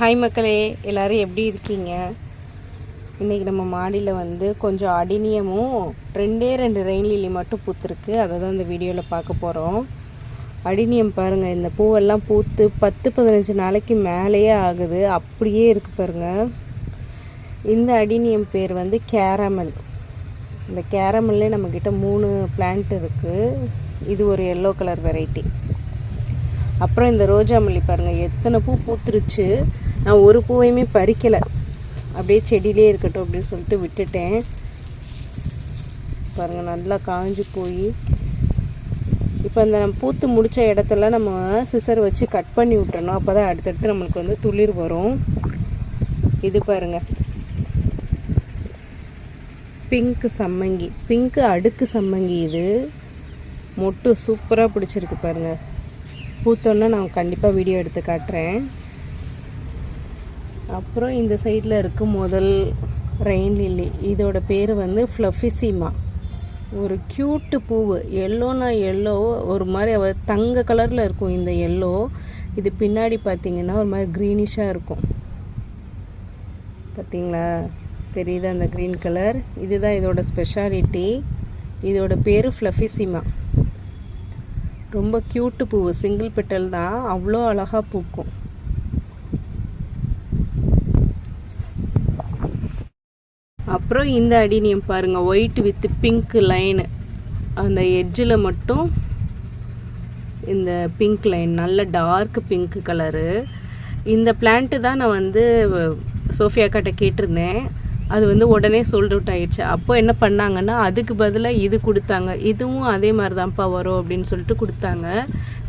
Hi மக்களே. எல்லோரும் எப்படி இருக்கீங்க? இன்றைக்கி நம்ம மாடியில் வந்து கொஞ்சம் அடினியமும் ரெண்டே ரெண்டு ரெயின் லில்லி மட்டும் பூத்துருக்கு. அதை தான் இந்த வீடியோவில் பார்க்க போகிறோம் அடினியம் பாருங்கள் இந்த பூவெல்லாம் பூத்து பத்து பதினஞ்சு நாளைக்கு மேலேயே ஆகுது. அப்படியே இருக்குது பாருங்கள் இந்த அடினியம் பேர் வந்து கேரமல். இந்த கேரமல்லே நம்மக்கிட்ட மூணு பிளான்ட் இருக்குது இது ஒரு எல்லோ கலர் வெரைட்டி அப்புறம் இந்த ரோஜா மல்லி பாருங்கள் எத்தனை பூ பூத்துருச்சு. நான் ஒரு பூவையுமே பறிக்கலை. அப்படியே செடியிலே இருக்கட்டும் அப்படின்னு சொல்லிட்டு விட்டுட்டேன். பாருங்கள் நல்லா காஞ்சு போய். இப்போ அந்த நம்ம பூத்து முடித்த இடத்துல நம்ம சிசர் வச்சு கட் பண்ணி விட்டுறணும். அப்போ தான் அடுத்தடுத்து நம்மளுக்கு வந்து துளிர் வரும். இது பாருங்கள் பிங்க்கு சம்மங்கி. பிங்க்கு அடுக்கு சம்மங்கி இது. மொட்டு சூப்பராக பிடிச்சிருக்கு பாருங்கள் பூத்தோன்னா நான் கண்டிப்பாக வீடியோ எடுத்து காட்டுறேன். அப்புறம் இந்த சைடில் இருக்க முதல் ரெயின் லில்லி. இதோட பேர் வந்து ஃப்ளஃபிசிமா ஒரு க்யூட்டு பூவு. எல்லோனா எல்லோ ஒரு மாதிரி அவ தங்க கலரில் இருக்கும் இந்த எல்லோ இது பின்னாடி பார்த்தீங்கன்னா ஒரு மாதிரி க்ரீனிஷாக இருக்கும். பார்த்தீங்களா தெரியுது அந்த க்ரீன் கலர் இதுதான் இதோட ஸ்பெஷாலிட்டி இதோட பேர் ஃப்ளஃபிசிமா ரொம்ப க்யூட்டு பூவு. சிங்கிள் பெட்டல் தான். அவ்வளோ அழகாக பூக்கும். அப்புறம் இந்த அடினியம் பாருங்கள் ஒயிட் வித் பிங்க் லைனு அந்த எட்ஜில் மட்டும் இந்த பிங்க் லைன் நல்ல டார்க் பிங்க் கலரு இந்த பிளான்ட்டு தான் நான் வந்து சோஃபியா கிட்ட கேட்டிருந்தேன். அது வந்து உடனே சோல்ட் அவுட் ஆயிடுச்சு. அப்போ என்ன பண்ணாங்கன்னா அதுக்கு பதிலாக இது கொடுத்தாங்க. இதுவும் அதே மாதிரி தான்ப்பா வரும் அப்படின்னு சொல்லிட்டு கொடுத்தாங்க.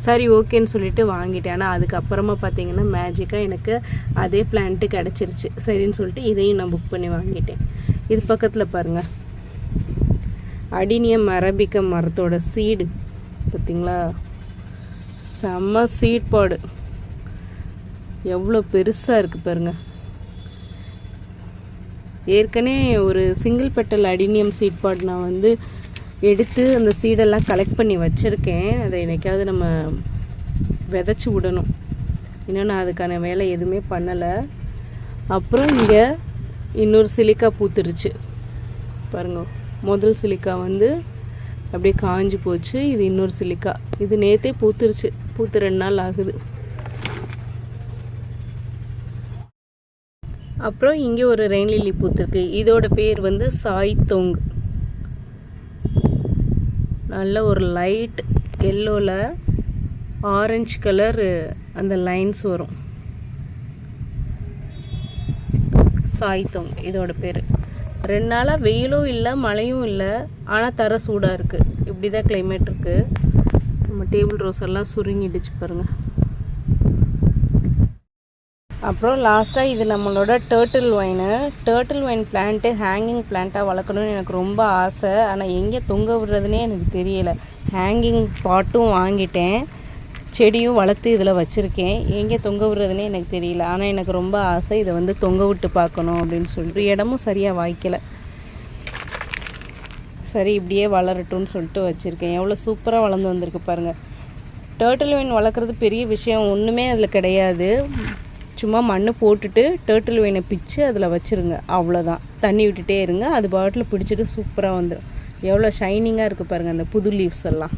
சரி ஓகேன்னு சொல்லிட்டு வாங்கிட்டேன். ஆனால் அதுக்கப்புறமா பார்த்தீங்கன்னா மேஜிக்காக எனக்கு அதே பிளான்ட்டு கிடச்சிருச்சு. சரின்னு சொல்லிட்டு இதையும் நான் புக் பண்ணி வாங்கிட்டேன். இது பக்கத்தில் பாருங்கள் அடினியம் அரபிக்க மரத்தோட சீடு பார்த்தீங்களா செம்ம சீட் பாடு. எவ்வளோ பெருசாக இருக்குது பாருங்கள் ஏற்கனவே ஒரு single petal adenium seed pot நான் வந்து எடுத்து அந்த சீடெல்லாம் கலெக்ட் பண்ணி வச்சுருக்கேன். அதை என்னைக்காவது நம்ம விதைச்சி விடணும். இன்னும் நான் அதுக்கான வேலை எதுவுமே பண்ணலை. அப்புறம் இங்கே இன்னொரு சிலிக்கா பூத்துருச்சு. பாருங்க முதல் சிலிக்கா வந்து அப்படியே காஞ்சி போச்சு. இது இன்னொரு சிலிக்கா. இது நேற்றே பூத்துருச்சு. பூத்து ரெண்டு நாள் ஆகுது. அப்புறம் இங்கே ஒரு ரெயின் லில்லி பூத்துருக்கு. இதோட பேர் வந்து சாய் தொங் நல்ல ஒரு லைட் எல்லோவில் ஆரஞ்சு கலர் அந்த லைன்ஸ் வரும். சாய்த்தோம் இதோட பேர். ரெண்டு நாளாக வெயிலும் இல்லை மழையும் இல்லை ஆனால் தர சூடாக இருக்குது இப்படி தான் கிளைமேட் இருக்குது நம்ம டேபிள் ரோஸ் எல்லாம் சுருங்கிடுச்சு பாருங்கள் அப்புறம் லாஸ்ட்டாக இது நம்மளோட turtle vine turtle vine plant hanging பிளான்ட்டாக வளர்க்கணும்னு எனக்கு ரொம்ப ஆசை. ஆனால் எங்கே தொங்க விடுறதுனே எனக்கு தெரியலை. ஹேங்கிங் பாட்டும் வாங்கிட்டேன். செடியும் வளர்த்து இதில் வச்சுருக்கேன். எங்கே தொங்க விடுறதுனே எனக்கு தெரியல. ஆனால் எனக்கு ரொம்ப ஆசை இதை வந்து தொங்க விட்டு பார்க்கணும் அப்படின்னு சொல்லிட்டு. இடமும் சரியாக வாய்க்கலை. சரி இப்படியே வளரட்டும்னு சொல்லிட்டு வச்சுருக்கேன். எவ்வளோ சூப்பராக வளர்ந்து வந்திருக்கு பாருங்கள் டேர்ட்டில் ஒயின் வளர்க்குறது பெரிய விஷயம் ஒன்றுமே அதில் கிடையாது. சும்மா மண் போட்டுட்டு டேர்ட்டில் வீனை பிச்சு அதில் வச்சுருங்க. அவ்வளோதான். தண்ணி விட்டுட்டே இருங்க. அது பாட்டில் பிடிச்சிட்டு சூப்பராக வந்துடும். எவ்வளோ ஷைனிங்காக இருக்குது பாருங்கள் அந்த புது லீவ்ஸ் எல்லாம்.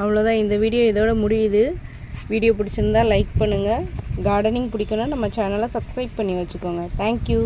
அவ்வளோதான் இந்த வீடியோ இதோட முடியுது. வீடியோ பிடிச்சிருந்தா லைக் பண்ணுங்கள் கார்டனிங் பிடிக்குன்னா நம்ம சேனலை சப்ஸ்கிரைப் பண்ணி வச்சுக்கோங்க. தேங்க்யூ